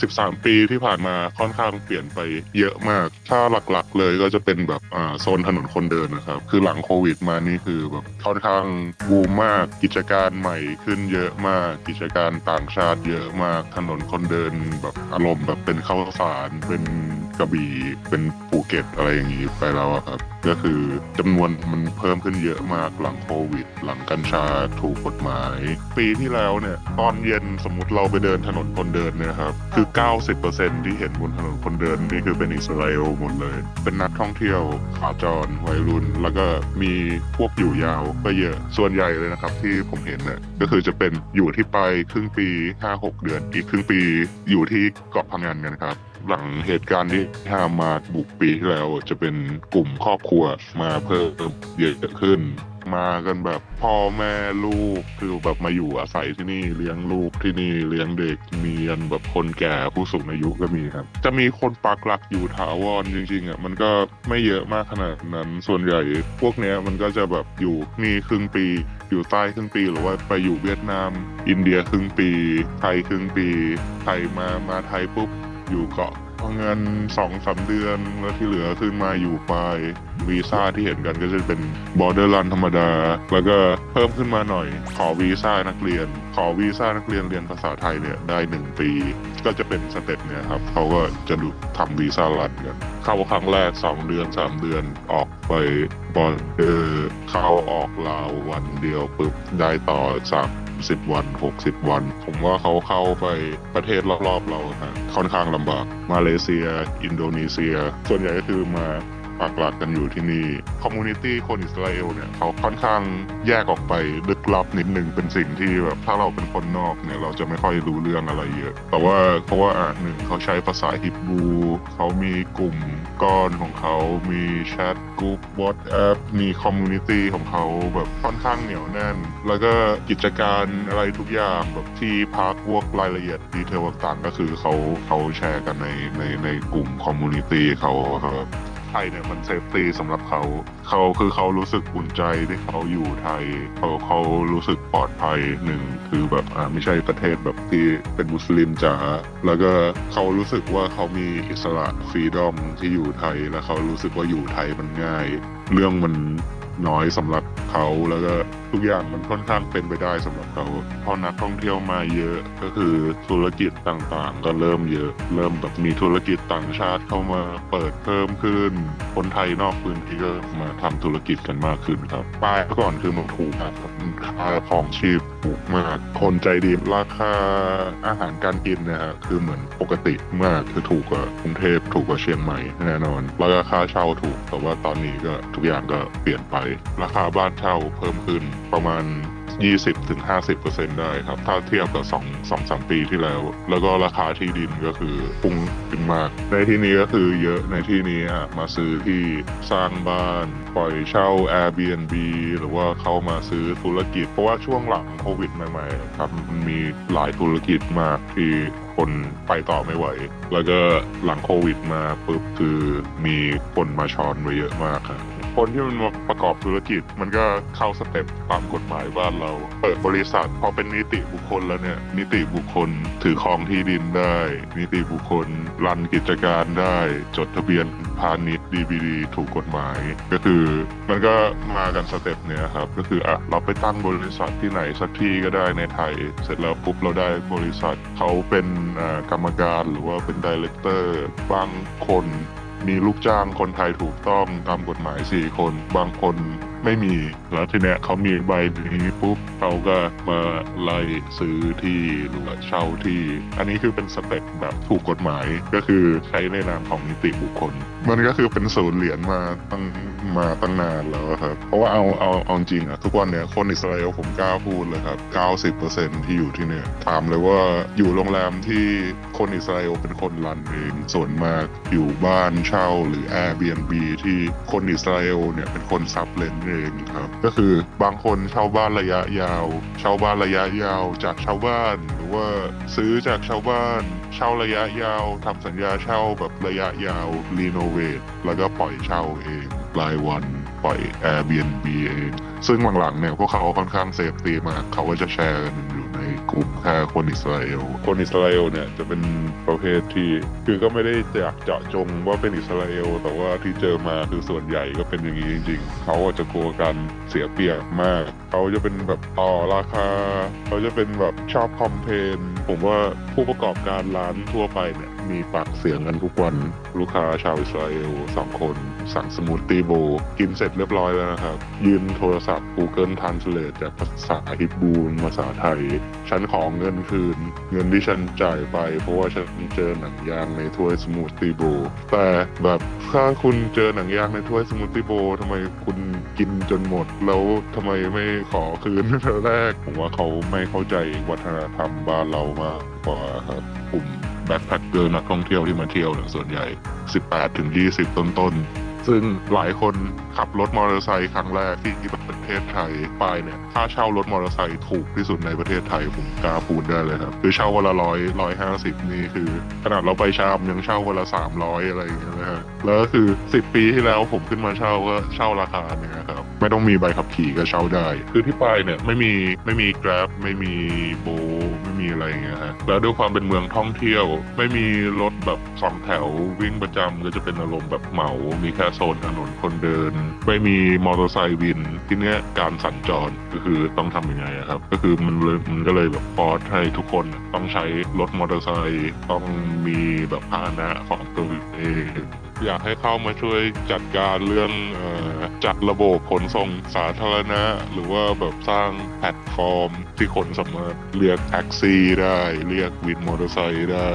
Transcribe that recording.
13 ปีที่ผ่านมาค่อนข้างเปลี่ยนไปเยอะมาก ถ้าหลักๆเลยก็จะเป็นแบบอ่าโซนถนนคนเดินนะครับ คือหลังโควิดมานี่คือแบบค่อนข้างบูมมาก กิจการใหม่ขึ้นเยอะมาก กิจการต่างชาติเยอะมาก ถนนคนเดินแบบอารมณ์แบบเป็นข้าวสารเป็นกระบี่เป็นภูเก็ตอะไรอย่างนี้ไปแล้วครับก็คือจำนวนมันเพิ่มขึ้นเยอะมากหลังโควิด หลังกัญชาถูกกฎหมาย ปีที่แล้วเนี่ยตอนเย็นสมมติเราไปเดินถนนคนเดินเนี่ยครับคือ 90%ที่เห็นบนถนนคนเดินนี่คือเป็นอิสราเอลหมดเลย เป็นนักท่องเที่ยวขาจรวัยรุ่น แล้วก็มีพวกอยู่ยาวก็เยอะส่วนใหญ่เลยนะครับ ที่ผมเห็นเนี่ยก็คือจะเป็นอยู่ที่ไปครึ่งปี 5-6 เดือน อีกครึ่งปีอยู่ที่เกาะพังงานกันครับหลังเหตุการณ์ที่ฮามาบุกปีที่แล้วจะเป็นกลุ่มครอบครัวมาเพิ่มเยอะขึ้น มากันแบบพ่อแม่ลูกคือแบบมาอยู่อาศัยที่นี่เลี้ยงลูกที่นี่เลี้ยงเด็กมียันแบบคนแก่ผู้สูงอายุก็มีครับ จะมีคนปักหลักอยู่ถาวรจริงๆอะมันก็ไม่เยอะมากขนาดนั้นส่วนใหญ่พวกเนี้ยมันก็จะแบบอยู่นี่ครึ่งปีอยู่ใต้ครึ่งปีหรือว่าไปอยู่เวียดนาม อินเดียครึ่งปี ไทยครึ่งปี ไทยมามาไทยปุ๊บอยู่เกาะ พะงันสองสามเดือนแล้วที่เหลือขึ้นมาอยู่ไปวีซ่าที่เห็นกันก็จะเป็นบอร์เดอร์ลันธรรมดา แล้วก็เพิ่มขึ้นมาหน่อย ขอวีซ่านักเรียน ขอวีซ่านักเรียนเรียนภาษาไทยเนี่ยได้หนึ่งปี ก็จะเป็นสเต็ปเนี่ยครับเขาก็จะดูทำวีซ่าลันกันเข้าครั้งแรก 2 เดือน 3 เดือนออกไปบอลเออเข้าออกลาววันเดียวปุ๊บได้ต่อสาม สิบวัน 60 วัน ผมว่าเขาเข้าไปประเทศรอบๆเราฮะค่อนข้างลำบาก มาเลเซีย อินโดนีเซีย ส่วนใหญ่ก็คือมาปักหลักกันอยู่ที่นี่ คอมมูนิตี้คนอิสราเอลเนี่ยเขาค่อนข้างแยกออกไปลึกลับนิดนึงเป็นสิ่งที่แบบถ้าเราเป็นคนนอกเนี่ยเราจะไม่ค่อยรู้เรื่องอะไรเยอะ แต่ว่าเพราะว่าอะหนึ่งเขาใช้ภาษาฮิบรูเขามีกลุ่ม กรของเขา มีแชทกลุ่มวอตแอปมีคอมมูนิตี้ของเขาแบบค่อนข้างเหนียวแน่น แล้วก็กิจการอะไรทุกอย่างแบบที่พักพวกรายละเอียดดีเทลต่างๆ ก็คือเขาเขาแชร์กันในในในกลุ่มคอมมูนิตี้เขาครับ ไทยเนี่ยมันเซฟตี้สำหรับเขาเขาคือเขารู้สึกอุ่นใจที่เขาอยู่ไทยเขาเขารู้สึกปลอดภัยหนึ่งคือแบบอ่าไม่ใช่ประเทศแบบที่เป็นมุสลิมจ๋าแล้วก็เขารู้สึกว่าเขามีอิสระฟรีดอมที่อยู่ไทย แล้วเขารู้สึกว่าอยู่ไทยมันง่าย เรื่องมัน น้อยสำหรับเขาแล้วก็ทุกอย่างมันค่อนข้างเป็นไปได้สำหรับเขาพอนักท่องเที่ยวมาเยอะก็คือธุรกิจต่างๆ ก็เริ่มเยอะเริ่มแบบมีธุรกิจต่างชาติเข้ามาเปิดเพิ่มขึ้น คนไทยนอกพื้นที่ก็มาทำธุรกิจกันมากขึ้นครับป้ายก่อนคือมันถูกมากครับค่าของชีพถูกมากคนใจดีราคาอาหารการกินนะฮะคือเหมือนปกติมากคือถูกกว่ากรุงเทพถูกกว่าเชียงใหม่แน่นอนแล้วก็ค่าเช่าถูกแต่ว่าตอนนี้ก็ทุกอย่างก็เปลี่ยนไปราคาบ้านเช่าเพิ่มขึ้นประมาณ 20-50%ได้ครับ ถ้าเทียบกับ2 2 3 ปีที่แล้ว แล้วก็ราคาที่ดินก็คือพุ่งขึ้นมาก ในที่นี้ก็คือเยอะในที่นี้อะมาซื้อที่สร้างบ้าน ปล่อยเช่า Airbnb หรือว่าเข้ามาซื้อธุรกิจ เพราะว่าช่วงหลังโควิดใหม่ๆครับมันมีหลายธุรกิจมากที่คนไปต่อไม่ไหว แล้วก็หลังโควิดมาปุ๊บคือมีคนมาช้อนไว้เยอะมากครับ คนที่มันมาประกอบธุรกิจ มันก็เข้าสเต็ปตามกฎหมายบ้านเรา เปิดบริษัทพอเป็นนิติบุคคลแล้วเนี่ย นิติบุคคลถือครองที่ดินได้ นิติบุคคลรันกิจการได้ จดทะเบียนพาณิชย์ DBD ถูกกฎหมาย ก็คือมันก็มากันสเต็ปเนี้ยครับ ก็คืออะเราไปตั้งบริษัทที่ไหนสักที่ก็ได้ในไทย เสร็จแล้วปุ๊บเราได้บริษัทเขาเป็นกรรมการหรือว่าเป็นดีเลกเตอร์บางคน มีลูกจ้างคนไทยถูกต้องตามกฎหมาย 4 คน บางคน ไม่มี แล้วทีเนี้ยเขามีใบนี้ปุ๊บเขาก็มาไล่ซื้อที่หรือว่าเช่าที่ อันนี้คือเป็นสเต็ปแบบถูกกฎหมายก็คือใช้ในนามของนิติบุคคล มันก็คือเป็นศูนย์เหรียญมาตั้งมาตั้งนานแล้วครับ เพราะว่าเอาเอาเอาจริงอะทุกวันเนี้ยคนอิสราเอลผมกล้าพูดเลยครับ 90%ที่อยู่ที่เนี่ยถามเลยว่าอยู่โรงแรมที่คนอิสราเอลเป็นคนรันเองส่วนมากอยู่บ้านเช่าหรือ Airbnb ที่คนอิสราเอลเนี่ยเป็นคนซับเลนเองครับ ก็คือบางคนเช่าบ้านระยะยาว เช่าบ้านระยะยาวจากชาวบ้าน หรือว่าซื้อจากชาวบ้าน เช่าระยะยาวทำสัญญาเช่าแบบระยะยาวรีโนเวทแล้วก็ปล่อยเช่าเองรายวันปล่อย Airbnb เองซึ่งหลังๆเนี่ยพวกเขาค่อนข้างเซฟตีมากเขาก็จะแชร์กันอยู่ กลุ่มแค่คนอิสราเอล คนอิสราเอลเนี่ยจะเป็นประเภทที่คือก็ไม่ได้อยากเจาะจงว่าเป็นอิสราเอล แต่ว่าที่เจอมาคือส่วนใหญ่ก็เป็นอย่างนี้จริง ๆ เขาจะกลัวการเสียเปรียบมาก เขาจะเป็นแบบต่อราคา เขาจะเป็นแบบชอบคอมเพนผมว่าผู้ประกอบการร้านทั่วไปเนี่ยมีปากเสียงกันทุกวันลูกค้าชาวอิสราเอลสองคน สั่งสมูทตี้โบกินเสร็จเรียบร้อยแล้วนะครับ ยืนโทรศัพท์ Google Translate จากภาษาฮิบรูเป็นภาษาไทย ฉันของเงินคืน เงินที่ฉันจ่ายไป เพราะว่าฉันเจอหนังยางในถ้วยสมูทตี้โบแต่แบบถ้าคุณเจอหนังยางในถ้วยสมูทตี้โบทำไมคุณกินจนหมด แล้วทำไมไม่ขอคืนตั้งแต่แรกผมว่าเขาไม่เข้าใจวัฒนธรรมบ้านเรามากกว่าครับกลุ่มแบ็คแพคเกอร์นักท่องเที่ยวที่มาเที่ยวส่วนใหญ่ 18ถึง20 ต้นๆ ซึ่งหลายคนขับรถมอเตอร์ไซค์ครั้งแรกที่ เทศไทยไปเนี่ยค่าเช่ารถมอเตอร์ไซค์ถูกที่สุดในประเทศไทยผมกล้าพูดได้เลยครับคือเช่าวันละร้อยร้อยห้าสิบนี่คือ ขนาดเราไปชามยังเช่าวันละสามร้อยอะไรอย่างเงี้ยนะฮะแล้วก็คือสิบปีที่แล้วผมขึ้นมาเช่าก็เช่าราคาเนี่ยครับไม่ต้องมีใบขับขี่ก็เช่าได้ คือที่ไปเนี่ยไม่มีไม่มี Grab ไม่มีโบไม่มีอะไรอย่างเงี้ยฮะแล้วด้วยความเป็นเมืองท่องเที่ยว ไม่มีรถแบบสองแถววิ่งประจำก็จะเป็นอารมณ์แบบเหมา มีแค่โซนถนนคนเดิน ไม่มีมอเตอร์ไซค์วิน ที่เนี้ยการสัญจรก็คือต้องทำยังไงครับ ก็คือมันเลยมันก็เลยแบบฟอร์สให้ทุกคนต้องใช้รถมอเตอร์ไซค์ต้องมีแบบพาหนะของตัวเองอยากให้เข้ามาช่วยจัดการเรื่องออจัดระบบขนส่งสาธารณะ หรือว่าแบบสร้างแพลตฟอร์ม ที่คนสามารถเรียกแท็กซี่ได้ เรียกวินมอเตอร์ไซค์ได้